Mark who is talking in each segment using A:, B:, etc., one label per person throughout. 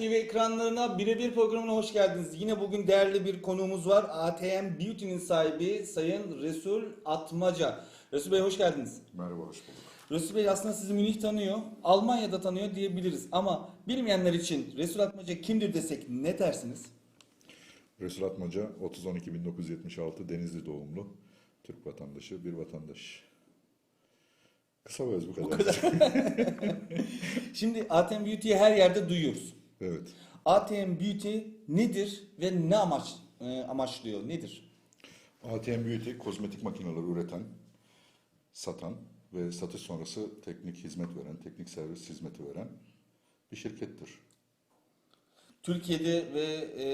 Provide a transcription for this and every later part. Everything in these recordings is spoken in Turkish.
A: TV ekranlarına birebir programına hoş geldiniz. Yine bugün değerli bir konuğumuz var. ATM Beauty'nin sahibi Sayın Resul Atmaca. Resul Bey hoş geldiniz.
B: Merhaba, hoş bulduk.
A: Resul Bey aslında sizi Münih tanıyor, Almanya'da tanıyor diyebiliriz. Ama bilmeyenler için Resul Atmaca kimdir desek ne dersiniz?
B: Resul Atmaca, 30-12-1976 Denizli doğumlu. Türk vatandaşı, bir vatandaş. Kısa ve öz bu kadar.
A: Şimdi ATM Beauty'yi her yerde duyuyoruz.
B: Evet.
A: ATM Beauty nedir ve ne amaç e, amaçlıyor? Nedir?
B: ATM Beauty, kozmetik makineleri üreten, satan ve satış sonrası teknik hizmet veren, teknik servis hizmeti veren bir şirkettir.
A: Türkiye'de ve e,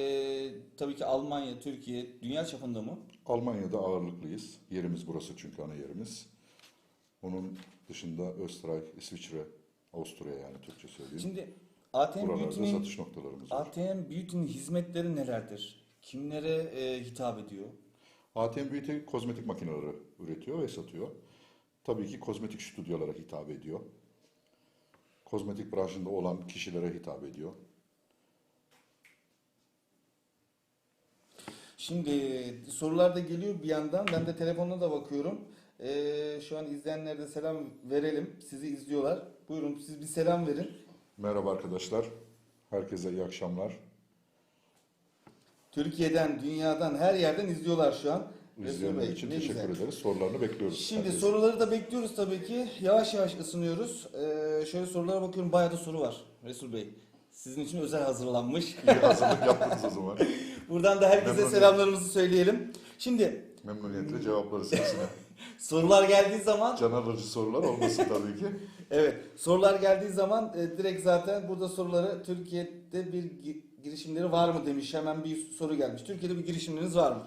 A: tabii ki Almanya, Türkiye, dünya çapında mı?
B: Almanya'da ağırlıklıyız. Yerimiz burası çünkü ana yerimiz. Onun dışında Österreich, İsviçre, Avusturya yani Türkçe söyleyeyim.
A: Şimdi ATM
B: Buralarda
A: Beauty'nin
B: satış noktalarımız var.
A: ATM Beauty'nin hizmetleri nelerdir? Kimlere e, hitap ediyor?
B: ATM Beauty kozmetik makineleri üretiyor ve satıyor. Tabii ki kozmetik stüdyolara hitap ediyor. Kozmetik branşında olan kişilere hitap ediyor.
A: Şimdi sorular da geliyor bir yandan. Ben de telefonuna da bakıyorum. E, şu an izleyenlere de selam verelim. Sizi izliyorlar. Buyurun siz bir selam verin.
B: Merhaba arkadaşlar. Herkese iyi akşamlar.
A: Türkiye'den, dünyadan, her yerden izliyorlar şu an. Resul
B: İzleyenler
A: Bey,
B: için teşekkür
A: güzel.
B: ederiz. Sorularını bekliyoruz.
A: Şimdi
B: herkesin.
A: soruları da bekliyoruz tabii ki. Yavaş yavaş ısınıyoruz. Ee, şöyle sorulara bakıyorum. Bayağı da soru var Resul Bey. Sizin için özel hazırlanmış.
B: İyi hazırlık yaptınız o zaman.
A: Buradan da herkese selamlarımızı söyleyelim. Şimdi
B: Memnuniyetle cevaplarız hepsine.
A: sorular geldiği zaman
B: Can alıcı sorular olmasın tabii ki.
A: evet sorular geldiği zaman e, direkt zaten burada soruları Türkiye'de bir gi- girişimleri var mı demiş. Hemen bir soru gelmiş. Türkiye'de bir girişiminiz var mı?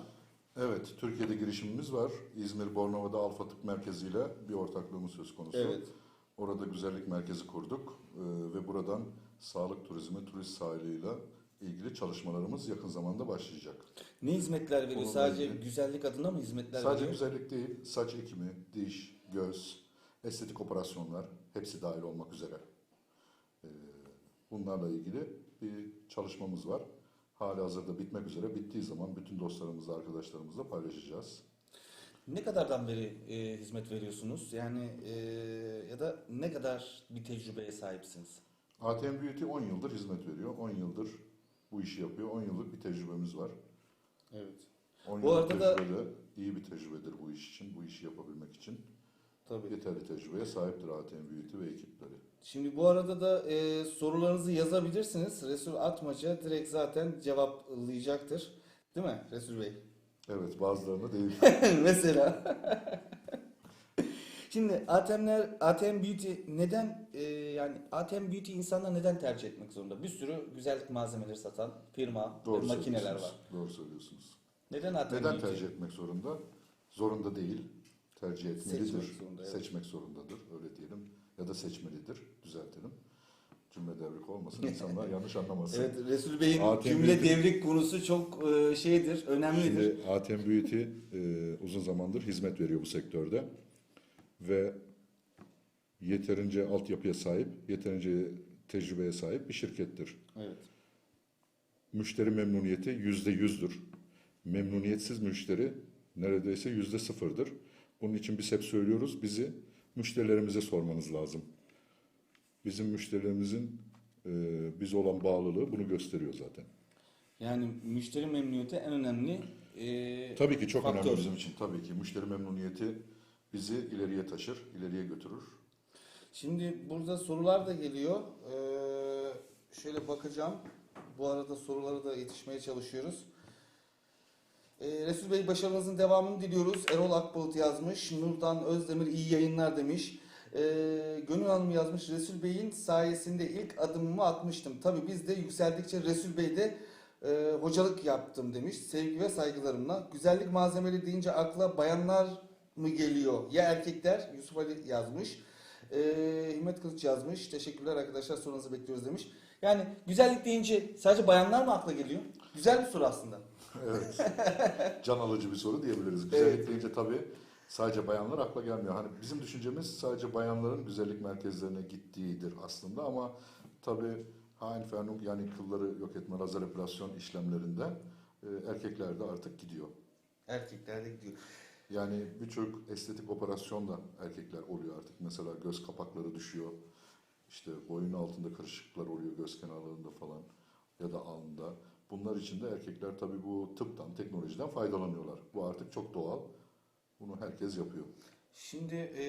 B: Evet, Türkiye'de girişimimiz var. İzmir Bornova'da Alfa Tıp Merkezi ile bir ortaklığımız söz konusu.
A: Evet.
B: Orada güzellik merkezi kurduk Ee, ve buradan sağlık turizmi, turist sahiliyle ilgili çalışmalarımız yakın zamanda başlayacak.
A: Ne hizmetler veriyor?
B: Onunla
A: Sadece
B: ilgili.
A: güzellik adına mı hizmetler
B: Sadece
A: veriyor?
B: güzellik değil, saç ekimi, diş, göz, estetik operasyonlar hepsi dahil olmak üzere. Ee, Bunlarla ilgili bir çalışmamız var. Hali hazırda bitmek üzere. Bittiği zaman bütün dostlarımızla, arkadaşlarımızla paylaşacağız.
A: Ne kadardan beri e, hizmet veriyorsunuz? Yani e, ya da ne kadar bir tecrübeye sahipsiniz?
B: ATM Beauty 10 yıldır hizmet veriyor. 10 yıldır bu işi yapıyor. 10 yıllık bir tecrübemiz var.
A: Evet.
B: 10
A: Bu
B: yıllık
A: arada da-
B: tecrübe de iyi bir tecrübedir bu iş için. Bu işi yapabilmek için.
A: Tabii.
B: Yeterli tecrübeye sahiptir ATM Beauty ve ekipleri.
A: Şimdi bu arada da e, sorularınızı yazabilirsiniz. Resul Atmaca direkt zaten cevaplayacaktır. Değil mi Resul Bey?
B: Evet bazılarını değil.
A: Mesela. Şimdi ATM'ler, ATM Beauty neden e, yani ATM Beauty insanlar neden tercih etmek zorunda? Bir sürü güzellik malzemeleri satan firma
B: Doğru
A: makineler var.
B: Doğru söylüyorsunuz.
A: Neden ATM
B: Neden
A: Beauty?
B: tercih etmek zorunda? Zorunda değil. Tercih etmelidir.
A: Seçmek zorunda, evet.
B: Seçmek zorundadır. Öyle diyelim. Ya da seçmelidir. Düzeltelim. Cümle devrik olmasın. insanlar yanlış anlamasın.
A: Evet Resul Bey'in
B: ATM
A: cümle
B: Beauty-
A: devrik konusu çok e, şeydir, önemlidir.
B: Şimdi ATM Beauty e, uzun zamandır hizmet veriyor bu sektörde ve yeterince altyapıya sahip, yeterince tecrübeye sahip bir şirkettir.
A: Evet.
B: Müşteri memnuniyeti yüzde yüzdür. Memnuniyetsiz müşteri neredeyse yüzde sıfırdır. Bunun için biz hep söylüyoruz, bizi müşterilerimize sormanız lazım. Bizim müşterilerimizin e, bize olan bağlılığı bunu gösteriyor zaten.
A: Yani müşteri memnuniyeti en önemli e,
B: Tabii ki çok
A: faktör.
B: önemli bizim için. Tabii ki müşteri memnuniyeti bizi ileriye taşır, ileriye götürür.
A: Şimdi burada sorular da geliyor. Ee, şöyle bakacağım. Bu arada sorulara da yetişmeye çalışıyoruz. Ee, Resul Bey başarınızın devamını diliyoruz. Erol Akbulut yazmış. Nurdan Özdemir iyi yayınlar demiş. Ee, Gönül Hanım yazmış. Resul Bey'in sayesinde ilk adımımı atmıştım. Tabii biz de yükseldikçe Resul Bey de e, hocalık yaptım demiş. Sevgi ve saygılarımla. Güzellik malzemeleri deyince akla bayanlar mı geliyor? Ya erkekler? Yusuf Ali yazmış. Ee, Himmet Kılıç yazmış. Teşekkürler arkadaşlar sorunuzu bekliyoruz demiş. Yani güzellik deyince sadece bayanlar mı akla geliyor? Güzel bir soru aslında.
B: Evet. Can alıcı bir soru diyebiliriz. Güzellik deyince tabii sadece bayanlar akla gelmiyor. Hani bizim düşüncemiz sadece bayanların güzellik merkezlerine gittiğidir aslında ama tabii Haenfernung yani kılları yok etme lazer epilasyon işlemlerinde e, erkeklerde artık gidiyor.
A: Erkeklerde gidiyor.
B: Yani birçok estetik operasyon da erkekler oluyor artık. Mesela göz kapakları düşüyor. İşte boyun altında kırışıklıklar oluyor göz kenarlarında falan ya da alnında. Bunlar için de erkekler tabii bu tıptan, teknolojiden faydalanıyorlar. Bu artık çok doğal. Bunu herkes yapıyor.
A: Şimdi e,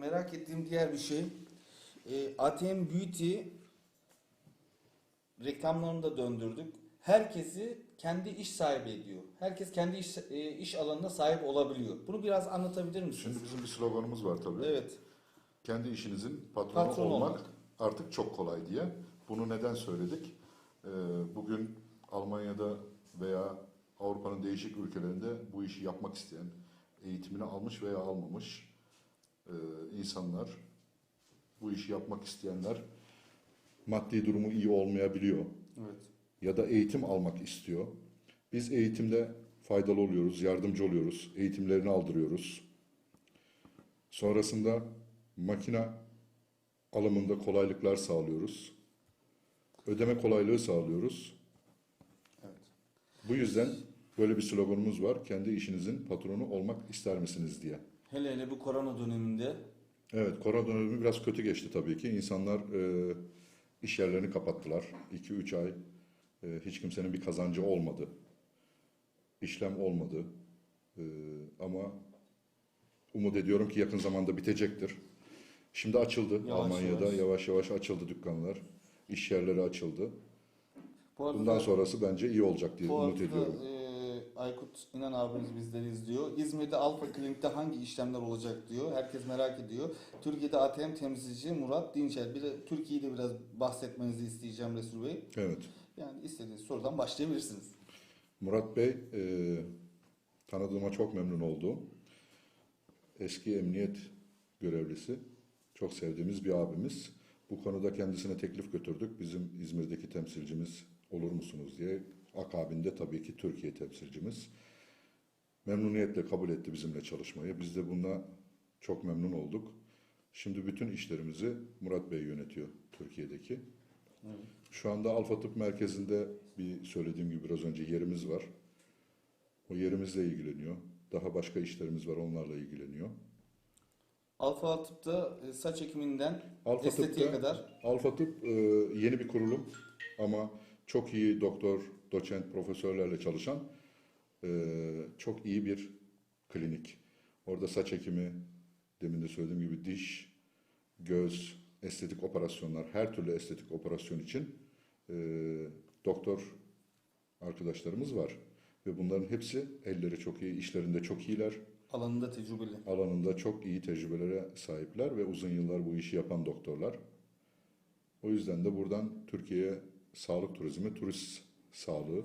A: merak ettiğim diğer bir şey. E, ATM Beauty reklamlarını da döndürdük. Herkesi kendi iş sahibi ediyor. Herkes kendi iş, e, iş alanına sahip olabiliyor. Bunu biraz anlatabilir misiniz?
B: Şimdi bizim bir sloganımız var tabii.
A: Evet.
B: Kendi işinizin patronu
A: Patron
B: olmak,
A: olmak.
B: artık çok kolay diye. Bunu neden söyledik? Ee, bugün Almanya'da veya Avrupa'nın değişik ülkelerinde bu işi yapmak isteyen, eğitimini almış veya almamış e, insanlar, bu işi yapmak isteyenler maddi durumu iyi olmayabiliyor
A: Evet.
B: Ya da eğitim almak istiyor. Biz eğitimde faydalı oluyoruz, yardımcı oluyoruz, eğitimlerini aldırıyoruz. Sonrasında makine alımında kolaylıklar sağlıyoruz. Ödeme kolaylığı sağlıyoruz.
A: Evet.
B: Bu yüzden böyle bir sloganımız var. Kendi işinizin patronu olmak ister misiniz diye.
A: Hele hele bu korona döneminde
B: Evet, korona dönemi biraz kötü geçti tabii ki. İnsanlar e, iş yerlerini kapattılar. 2-3 ay e, hiç kimsenin bir kazancı olmadı. İşlem olmadı. E, ama umut ediyorum ki yakın zamanda bitecektir. Şimdi açıldı
A: Yavaş
B: Almanya'da.
A: yavaş.
B: Yavaş yavaş açıldı dükkanlar. İş yerleri açıldı.
A: bu arada
B: Bundan sonrası bence iyi olacak diye
A: Bu
B: umut
A: arada
B: ediyorum.
A: e, Aykut İnan abimiz bizleri izliyor. İzmir'de Alfa Klinik'te hangi işlemler olacak diyor. Herkes merak ediyor. Türkiye'de ATM temsilci Murat Dinçer. Bir de Türkiye'yi de biraz bahsetmenizi isteyeceğim Resul Bey.
B: Evet.
A: Yani istediğiniz sorudan başlayabilirsiniz.
B: Murat Bey, e, tanıdığıma çok memnun oldum. Eski emniyet görevlisi, çok sevdiğimiz bir abimiz. Bu konuda kendisine teklif götürdük. Bizim İzmir'deki temsilcimiz olur musunuz diye. Akabinde tabii ki Türkiye temsilcimiz. Memnuniyetle kabul etti bizimle çalışmayı. Biz de buna çok memnun olduk. Şimdi bütün işlerimizi Murat Bey yönetiyor Türkiye'deki. Şu anda Alfa Tıp Merkezi'nde bir söylediğim gibi biraz önce yerimiz var. O yerimizle ilgileniyor. Daha başka işlerimiz var onlarla ilgileniyor.
A: Alfa Tıp'ta e, saç ekiminden
B: Alfa
A: estetiğe
B: Tıp'ta
A: kadar
B: Alfa Tıp e, yeni bir kurulum ama çok iyi doktor, doçent, profesörlerle çalışan e, çok iyi bir klinik. Orada saç ekimi, demin de söylediğim gibi diş, göz, estetik operasyonlar, her türlü estetik operasyon için e, doktor arkadaşlarımız var. Ve bunların hepsi elleri çok iyi, işlerinde çok iyiler,
A: alanında tecrübeli.
B: alanında çok iyi tecrübelere sahipler ve uzun yıllar bu işi yapan doktorlar. O yüzden de buradan Türkiye'ye sağlık turizmi, turist sağlığı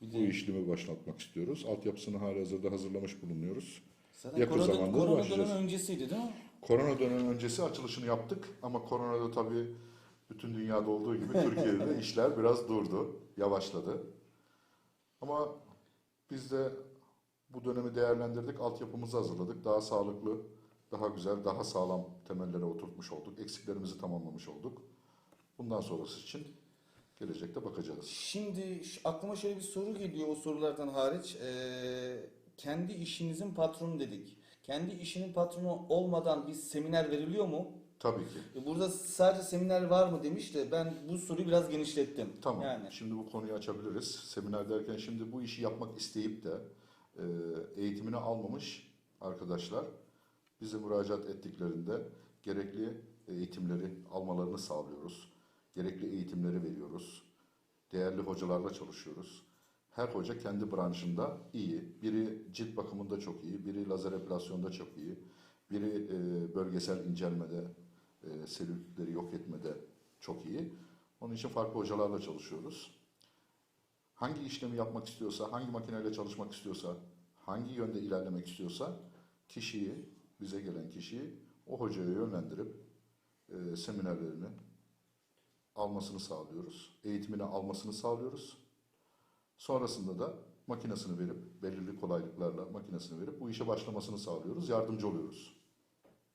B: bu işlemi başlatmak istiyoruz. Altyapısını hali hazırda hazırlamış bulunuyoruz.
A: zaten
B: yakın
A: korona,
B: zamanda
A: korona
B: başlayacağız.
A: dönemi öncesiydi değil mi?
B: Korona dönemi öncesi açılışını yaptık ama koronada tabii bütün dünyada olduğu gibi Türkiye'de de işler biraz durdu, yavaşladı. Ama biz de bu dönemi değerlendirdik, altyapımızı hazırladık. Daha sağlıklı, daha güzel, daha sağlam temellere oturtmuş olduk. Eksiklerimizi tamamlamış olduk. Bundan sonrası için gelecekte bakacağız.
A: Şimdi aklıma şöyle bir soru geliyor o sorulardan hariç. Ee, kendi işinizin patronu dedik. Kendi işinin patronu olmadan bir seminer veriliyor mu?
B: Tabii ki.
A: E, Burada sadece seminer var mı demiş de ben bu soruyu biraz genişlettim.
B: Tamam.
A: Yani
B: Şimdi bu konuyu açabiliriz. Seminer derken şimdi bu işi yapmak isteyip de e, eğitimini almamış arkadaşlar bize müracaat ettiklerinde gerekli eğitimleri almalarını sağlıyoruz. Gerekli eğitimleri veriyoruz. Değerli hocalarla çalışıyoruz. Her hoca kendi branşında iyi. Biri cilt bakımında çok iyi, biri lazer epilasyonda çok iyi, biri e, bölgesel incelmede, e, selülitleri yok etmede çok iyi. Onun için farklı hocalarla çalışıyoruz. Hangi işlemi yapmak istiyorsa, hangi makineyle çalışmak istiyorsa, hangi yönde ilerlemek istiyorsa kişiyi, bize gelen kişiyi o hocaya yönlendirip e, seminerlerini almasını sağlıyoruz. Eğitimini almasını sağlıyoruz. Sonrasında da makinesini verip, belirli kolaylıklarla makinesini verip bu işe başlamasını sağlıyoruz, yardımcı oluyoruz.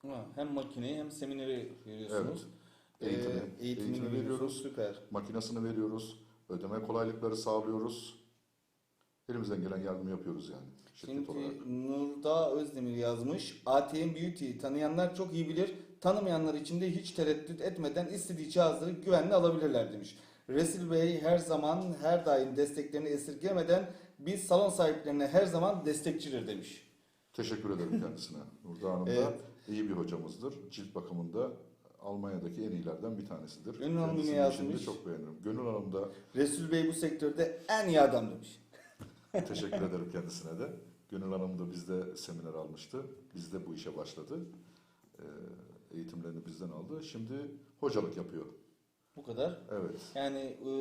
A: ha, hem makineyi hem semineri veriyorsunuz.
B: Eğitimi,
A: Ee,
B: eğitimi
A: eğitimini veriyoruz. Süper.
B: Makinesini veriyoruz. Ödeme kolaylıkları sağlıyoruz. Elimizden gelen yardımı yapıyoruz yani şirket olarak.
A: Şimdi Nurda Özdemir yazmış. ATM Beauty tanıyanlar çok iyi bilir. Tanımayanlar için de hiç tereddüt etmeden istediği cihazları güvenle alabilirler demiş. Resul Bey her zaman her daim desteklerini esirgemeden biz salon sahiplerine her zaman destekçidir demiş.
B: Teşekkür ederim kendisine. Nurda Hanım da
A: Evet.
B: iyi bir hocamızdır. Cilt bakımında Almanya'daki en iyilerden bir tanesidir.
A: Gönül Hanım yine
B: Kendisinin işini de
A: yazmış.
B: çok beğenirim. Gönül Hanım da
A: Resul Bey bu sektörde en iyi adam demiş.
B: teşekkür ederim kendisine de. Gönül Hanım da bizde seminer almıştı. Bizde bu işe başladı. Ee, eğitimlerini bizden aldı. Şimdi hocalık yapıyor.
A: Bu kadar.
B: Evet.
A: Yani e,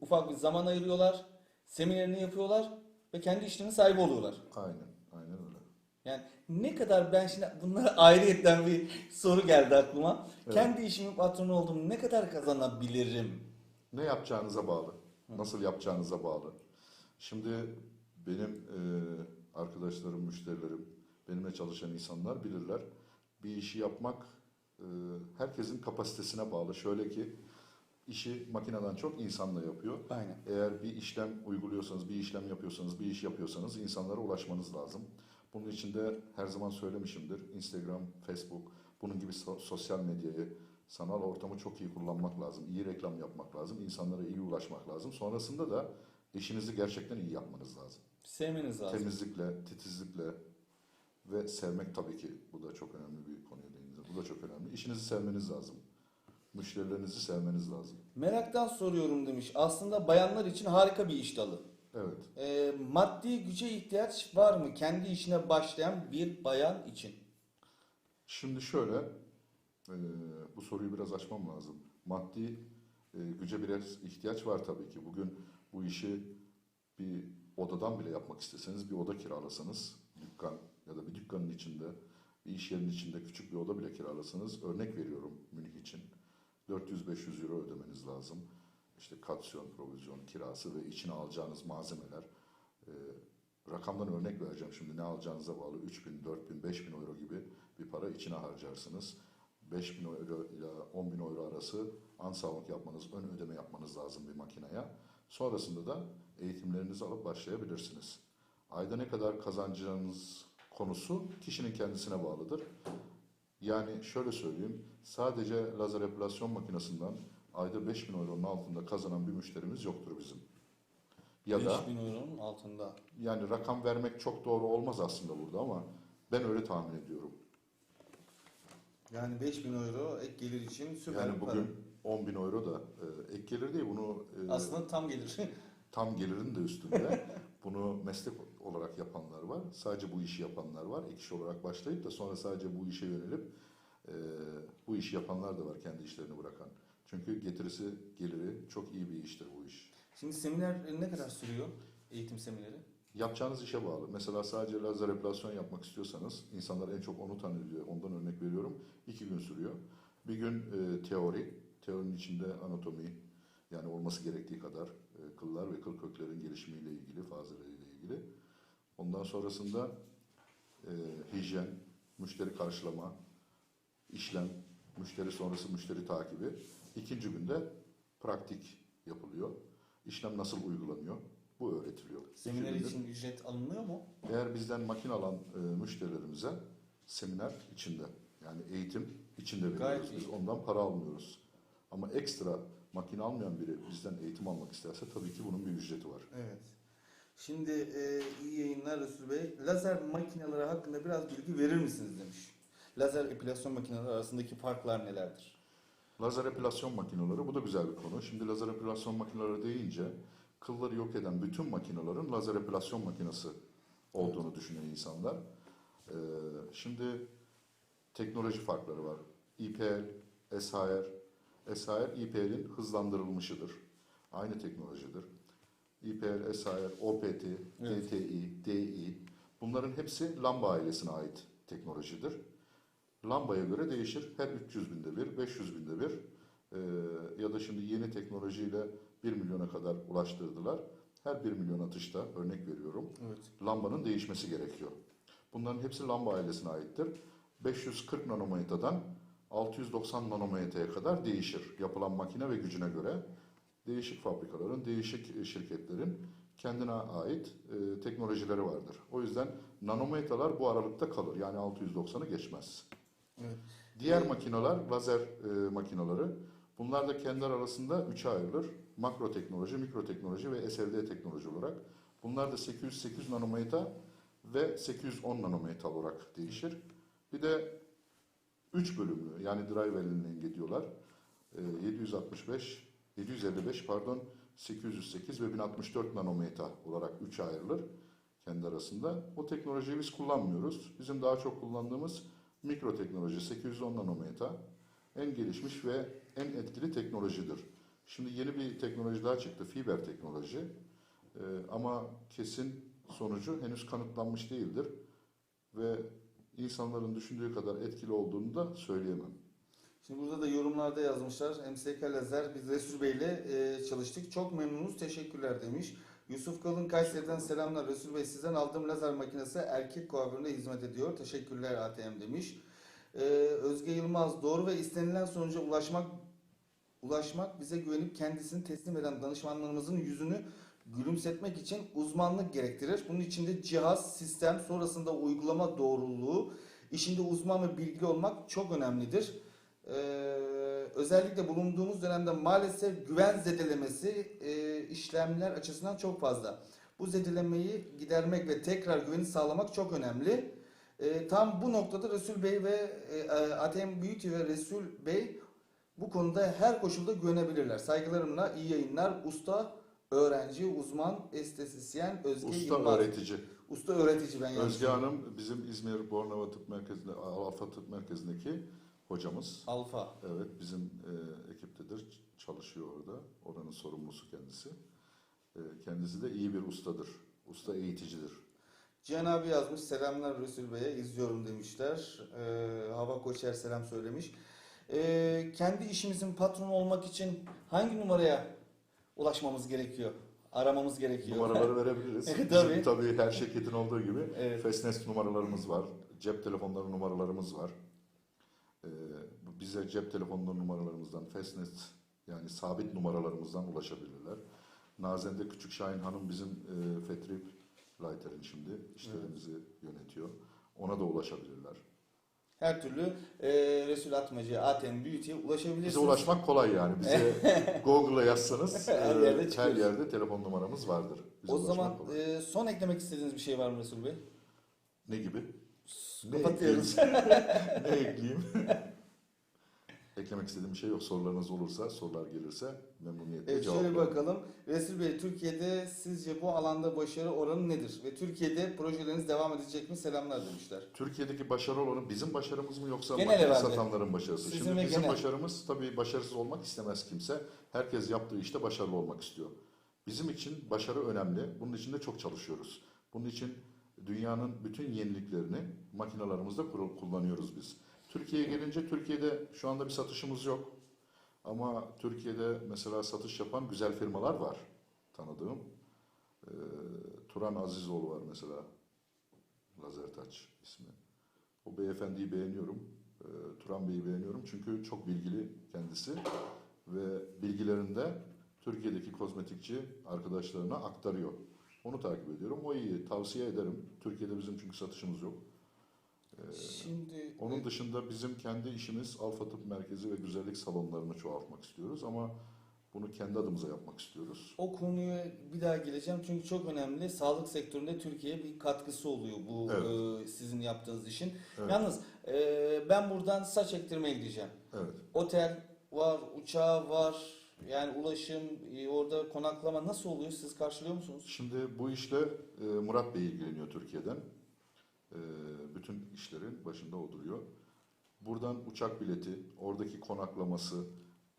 A: ufak bir zaman ayırıyorlar, seminerini yapıyorlar ve kendi işlerinin sahibi oluyorlar.
B: Aynen. Aynen öyle.
A: Yani ne kadar ben şimdi bunlara ayrıyetten bir soru geldi aklıma.
B: Evet.
A: Kendi işimin patronu oldum ne kadar kazanabilirim?
B: Ne yapacağınıza bağlı. Nasıl yapacağınıza bağlı. Şimdi benim e, arkadaşlarım, müşterilerim, benimle çalışan insanlar bilirler. Bir işi yapmak e, herkesin kapasitesine bağlı. Şöyle ki işi makineden çok insanla yapıyor.
A: Aynen.
B: Eğer bir işlem uyguluyorsanız, bir işlem yapıyorsanız, bir iş yapıyorsanız insanlara ulaşmanız lazım. Bunun için de her zaman söylemişimdir. Instagram, Facebook, bunun gibi so- sosyal medyayı, sanal ortamı çok iyi kullanmak lazım. İyi reklam yapmak lazım. insanlara iyi ulaşmak lazım. Sonrasında da işinizi gerçekten iyi yapmanız lazım.
A: Sevmeniz lazım.
B: Temizlikle, titizlikle ve sevmek tabii ki bu da çok önemli bir konuya değindiniz. Bu da çok önemli. İşinizi sevmeniz lazım. Müşterilerinizi sevmeniz lazım.
A: Meraktan soruyorum demiş. Aslında bayanlar için harika bir iş dalı.
B: Evet.
A: E, maddi güce ihtiyaç var mı kendi işine başlayan bir bayan için?
B: Şimdi şöyle, e, bu soruyu biraz açmam lazım. Maddi e, güce biraz ihtiyaç var tabii ki. Bugün bu işi bir odadan bile yapmak isteseniz bir oda kiralasanız, dükkan ya da bir dükkanın içinde, bir iş yerinin içinde küçük bir oda bile kiralasanız, örnek veriyorum Münih için, 400-500 euro ödemeniz lazım. İşte katsyon, provizyon, kirası ve içine alacağınız malzemeler. E, rakamdan örnek vereceğim şimdi ne alacağınıza bağlı 3000, 4000, 5000 euro gibi bir para içine harcarsınız. 5000 euro ile 10 bin euro arası ansavlık yapmanız, ön ödeme yapmanız lazım bir makineye. Sonrasında da eğitimlerinizi alıp başlayabilirsiniz. Ayda ne kadar kazanacağınız konusu kişinin kendisine bağlıdır. Yani şöyle söyleyeyim, sadece lazer epilasyon makinesinden ayda 5000 euronun altında kazanan bir müşterimiz yoktur bizim. Ya da
A: 5000 euronun altında.
B: yani rakam vermek çok doğru olmaz aslında burada ama ben öyle tahmin ediyorum.
A: Yani 5000 euro ek gelir için süper
B: Yani bugün 10 bin euro da e, ek gelir değil bunu e,
A: para. Aslında tam gelir.
B: tam gelirin de üstünde. bunu meslek olarak yapanlar var. Sadece bu işi yapanlar var. Ek iş olarak başlayıp da sonra sadece bu işe yönelip e, bu işi yapanlar da var kendi işlerini bırakan. Çünkü getirisi geliri çok iyi bir iştir bu iş.
A: Şimdi seminer ne kadar sürüyor? Eğitim semineri.
B: Yapacağınız işe bağlı. Mesela sadece lazer epilasyon yapmak istiyorsanız, insanlar en çok onu tanıyor. Ondan örnek veriyorum. İki gün sürüyor. Bir gün e, teori, teorinin içinde anatomi, yani olması gerektiği kadar e, kıllar ve kıl köklerin gelişimiyle ilgili, ilgili. Ondan sonrasında e, hijyen, müşteri karşılama, işlem, müşteri sonrası müşteri takibi. İkinci günde pratik yapılıyor. İşlem nasıl uygulanıyor? Bu öğretiliyor.
A: Seminer için ücret alınıyor mu?
B: Eğer bizden makine alan e, müşterilerimize seminer içinde yani eğitim içinde
A: Gayet
B: veriyoruz. Biz
A: iyi.
B: ondan para almıyoruz. Ama ekstra makine almayan biri bizden eğitim almak isterse tabii ki bunun bir ücreti var.
A: Evet. Şimdi e, iyi yayınlar Resul Bey. Lazer makineleri hakkında biraz bilgi verir misiniz demiş. Lazer epilasyon makineleri arasındaki farklar nelerdir?
B: Lazer epilasyon makineleri bu da güzel bir konu. Şimdi lazer epilasyon makineleri deyince kılları yok eden bütün makinelerin lazer epilasyon makinesi olduğunu düşünüyor insanlar. Ee, şimdi teknoloji farkları var. IPL, SHR. SHR IPL'in hızlandırılmışıdır. Aynı teknolojidir. IPL, SHR, OPT,
A: Evet.
B: DTI, DI bunların hepsi lamba ailesine ait teknolojidir. Lambaya göre değişir. Her 300 binde bir, 500 binde bir e, ya da şimdi yeni teknolojiyle 1 milyona kadar ulaştırdılar. Her 1 milyon atışta örnek veriyorum
A: Evet.
B: lambanın değişmesi gerekiyor. Bunların hepsi lamba ailesine aittir. 540 nanometreden 690 nanometreye kadar değişir. Yapılan makine ve gücüne göre değişik fabrikaların, değişik şirketlerin kendine ait e, teknolojileri vardır. O yüzden nanometreler bu aralıkta kalır. Yani 690'ı geçmez.
A: Evet.
B: Diğer makineler, lazer e, makineleri. Bunlar da kendi arasında üçe ayrılır. Makro teknoloji, mikro teknoloji ve SLD teknoloji olarak. Bunlar da 808 nanometre ve 810 nanometre olarak değişir. Bir de 3 bölümlü yani drive eline gidiyorlar. E, 765, 755 pardon 808 ve 1064 nanometre olarak 3'e ayrılır kendi arasında. O teknolojiyi biz kullanmıyoruz. Bizim daha çok kullandığımız mikro teknoloji 810 nanometre en gelişmiş ve en etkili teknolojidir. Şimdi yeni bir teknoloji daha çıktı, fiber teknoloji. Ee, ama kesin sonucu henüz kanıtlanmış değildir ve insanların düşündüğü kadar etkili olduğunu da söyleyemem.
A: Şimdi burada da yorumlarda yazmışlar. MSK Lazer biz Resul Bey ile e, çalıştık. Çok memnunuz. Teşekkürler demiş. Yusuf Kalın Kayseri'den selamlar. Resul Bey sizden aldığım lazer makinesi erkek kuaförüne hizmet ediyor. Teşekkürler ATM demiş. E, Özge Yılmaz doğru ve istenilen sonuca ulaşmak ulaşmak bize güvenip kendisini teslim eden danışmanlarımızın yüzünü gülümsetmek için uzmanlık gerektirir. Bunun için de cihaz, sistem, sonrasında uygulama doğruluğu, işinde uzman ve bilgili olmak çok önemlidir. Ee, özellikle bulunduğumuz dönemde maalesef güven zedelemesi e, işlemler açısından çok fazla. Bu zedelemeyi gidermek ve tekrar güveni sağlamak çok önemli. Ee, tam bu noktada Resul Bey ve e, ATM Beauty ve Resul Bey bu konuda her koşulda güvenebilirler. Saygılarımla iyi yayınlar. Usta, öğrenci, uzman, estetisyen Özge
B: Usta
A: Yılmaz.
B: öğretici.
A: Usta öğretici ben
B: Özge Hanım bizim İzmir Bornova Tıp Merkezi'nde, Alfa Tıp Merkezi'ndeki hocamız.
A: Alfa.
B: Evet bizim e, ekiptedir, çalışıyor orada. Oranın sorumlusu kendisi. E, kendisi de iyi bir ustadır. Usta eğiticidir.
A: Cihan abi yazmış selamlar Resul Bey'e izliyorum demişler. Ee, Hava Koçer selam söylemiş. Ee, kendi işimizin patronu olmak için hangi numaraya ulaşmamız gerekiyor? Aramamız gerekiyor.
B: Numaraları verebiliriz.
A: Tabii.
B: Bizim tabii her şirketin olduğu gibi
A: Evet.
B: Fastnest numaralarımız var. Cep telefonları numaralarımız var. E, bize cep telefonları numaralarımızdan Fastnest yani sabit numaralarımızdan ulaşabilirler. Nazende Küçük Şahin Hanım bizim e, Fetrip Lighter'in şimdi işlerimizi yönetiyor. Ona da ulaşabilirler.
A: Her türlü e, Resul Atmacı, ATM Beauty'ye ulaşabilirsiniz.
B: Bize ulaşmak kolay yani. Bize Google'a yazsanız
A: Her
B: e,
A: yerde
B: her
A: çıkıyoruz.
B: yerde telefon numaramız vardır. Bize
A: O zaman
B: kolay.
A: e, son eklemek istediğiniz bir şey var mı Resul Bey?
B: ne gibi?
A: Kapatıyoruz.
B: ne ekleyeyim? Eklemek istediğim bir şey yok. Sorularınız olursa, sorular gelirse memnuniyetle
A: Evet, şöyle
B: cevaplarım.
A: bakalım. Resul Bey, Türkiye'de sizce bu alanda başarı oranı nedir? Ve Türkiye'de projeleriniz devam edecek mi? Selamlar demişler.
B: Türkiye'deki başarı olanı bizim başarımız mı yoksa
A: Genel
B: satanların başarısı?
A: Sizin
B: Şimdi bizim
A: genel.
B: başarımız tabii başarısız olmak istemez kimse. Herkes yaptığı işte başarılı olmak istiyor. Bizim için başarı önemli. Bunun için de çok çalışıyoruz. Bunun için dünyanın bütün yeniliklerini makinalarımızda kullanıyoruz biz. Türkiye'ye gelince Türkiye'de şu anda bir satışımız yok. Ama Türkiye'de mesela satış yapan güzel firmalar var tanıdığım. Ee, Turan Azizoğlu var mesela. Lazertaç ismi. O beyefendiyi beğeniyorum. Ee, Turan Bey'i beğeniyorum çünkü çok bilgili kendisi ve bilgilerinde Türkiye'deki kozmetikçi arkadaşlarına aktarıyor. Onu takip ediyorum. O iyi. Tavsiye ederim. Türkiye'de bizim çünkü satışımız yok.
A: Şimdi
B: onun dışında bizim kendi işimiz Alfa Tıp Merkezi ve güzellik salonlarını çoğaltmak istiyoruz ama bunu kendi adımıza yapmak istiyoruz.
A: O konuya bir daha geleceğim çünkü çok önemli. Sağlık sektöründe Türkiye'ye bir katkısı oluyor bu
B: Evet.
A: e, sizin yaptığınız işin.
B: Evet.
A: Yalnız e, ben buradan saç ektirmeye gideceğim.
B: Evet.
A: Otel var, uçağı var, yani ulaşım, e, orada konaklama nasıl oluyor? Siz karşılıyor musunuz?
B: Şimdi bu işle e, Murat Bey ilgileniyor Türkiye'den. E, bütün işlerin başında o duruyor. Buradan uçak bileti, oradaki konaklaması,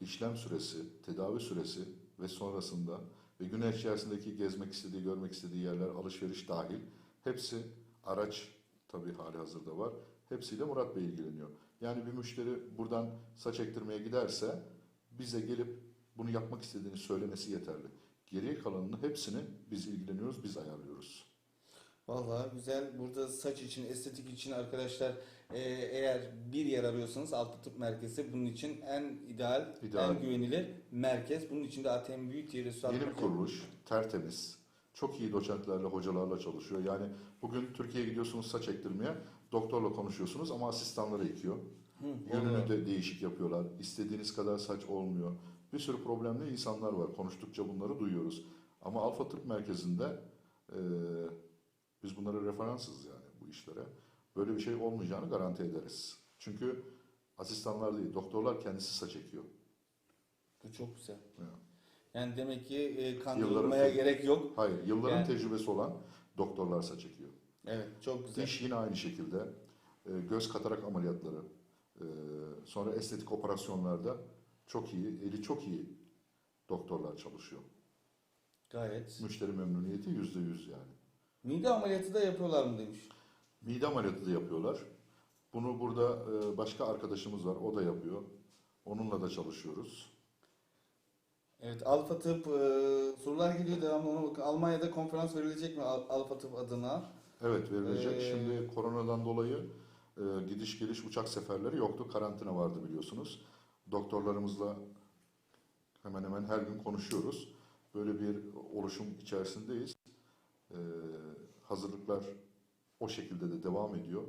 B: işlem süresi, tedavi süresi ve sonrasında ve gün içerisindeki gezmek istediği, görmek istediği yerler, alışveriş dahil hepsi araç tabii hali hazırda var. Hepsiyle Murat Bey ilgileniyor. Yani bir müşteri buradan saç ektirmeye giderse bize gelip bunu yapmak istediğini söylemesi yeterli. Geriye kalanını hepsini biz ilgileniyoruz, biz ayarlıyoruz.
A: Vallahi güzel. Burada saç için, estetik için arkadaşlar e, eğer bir yer arıyorsanız Altı Tıp Merkezi bunun için en ideal,
B: İdeal.
A: en güvenilir merkez. Bunun için de ATM Beauty Restoran
B: Yeni bir kuruluş, tertemiz, çok iyi doçentlerle, hocalarla çalışıyor. Yani bugün Türkiye'ye gidiyorsunuz saç ektirmeye, doktorla konuşuyorsunuz ama asistanları ekiyor.
A: Hı,
B: Yönünü de değişik yapıyorlar. İstediğiniz kadar saç olmuyor. Bir sürü problemli insanlar var. Konuştukça bunları duyuyoruz. Ama Alfa Tıp Merkezi'nde e, biz bunlara referansız yani bu işlere. Böyle bir şey olmayacağını garanti ederiz. Çünkü asistanlar değil, doktorlar kendisi saç ekiyor.
A: Bu çok güzel.
B: Ya.
A: Yani demek ki e, kandırılmaya
B: Yılların-
A: gerek yok.
B: Hayır, yılların
A: Yani-
B: tecrübesi olan doktorlar saç ekiyor.
A: Evet, çok güzel.
B: Diş yine aynı şekilde. E, göz katarak ameliyatları, e, sonra estetik operasyonlarda çok iyi, eli çok iyi doktorlar çalışıyor.
A: Gayet.
B: Müşteri memnuniyeti yüzde yüz yani.
A: Mide ameliyatı da yapıyorlar mı demiş.
B: Mide ameliyatı da yapıyorlar. Bunu burada e, başka arkadaşımız var, o da yapıyor. Onunla da çalışıyoruz.
A: Evet, Alfa Tıp e, sorular geliyor devamlı ona bakın. Almanya'da konferans verilecek mi Al- Alfa Tıp adına?
B: Evet verilecek.
A: Ee,
B: Şimdi koronadan dolayı e, gidiş geliş uçak seferleri yoktu. Karantina vardı biliyorsunuz. Doktorlarımızla hemen hemen her gün konuşuyoruz. Böyle bir oluşum içerisindeyiz. E, hazırlıklar o şekilde de devam ediyor.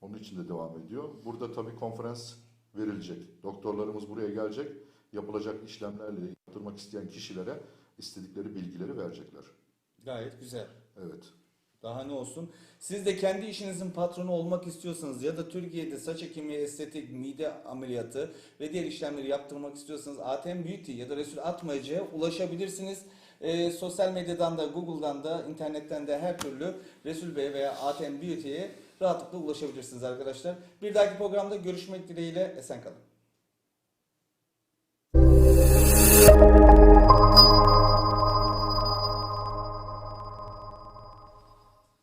B: Onun için de devam ediyor. Burada tabii konferans verilecek. Doktorlarımız buraya gelecek. Yapılacak işlemlerle yaptırmak isteyen kişilere istedikleri bilgileri verecekler.
A: Gayet güzel.
B: Evet.
A: Daha ne olsun? Siz de kendi işinizin patronu olmak istiyorsanız ya da Türkiye'de saç ekimi, estetik, mide ameliyatı ve diğer işlemleri yaptırmak istiyorsanız ATM Beauty ya da Resul Atmayıcı'ya ulaşabilirsiniz. Ee, sosyal medyadan da, Google'dan da, internetten de her türlü Resul Bey veya ATM Beauty'ye rahatlıkla ulaşabilirsiniz arkadaşlar. Bir dahaki programda görüşmek dileğiyle esen kalın.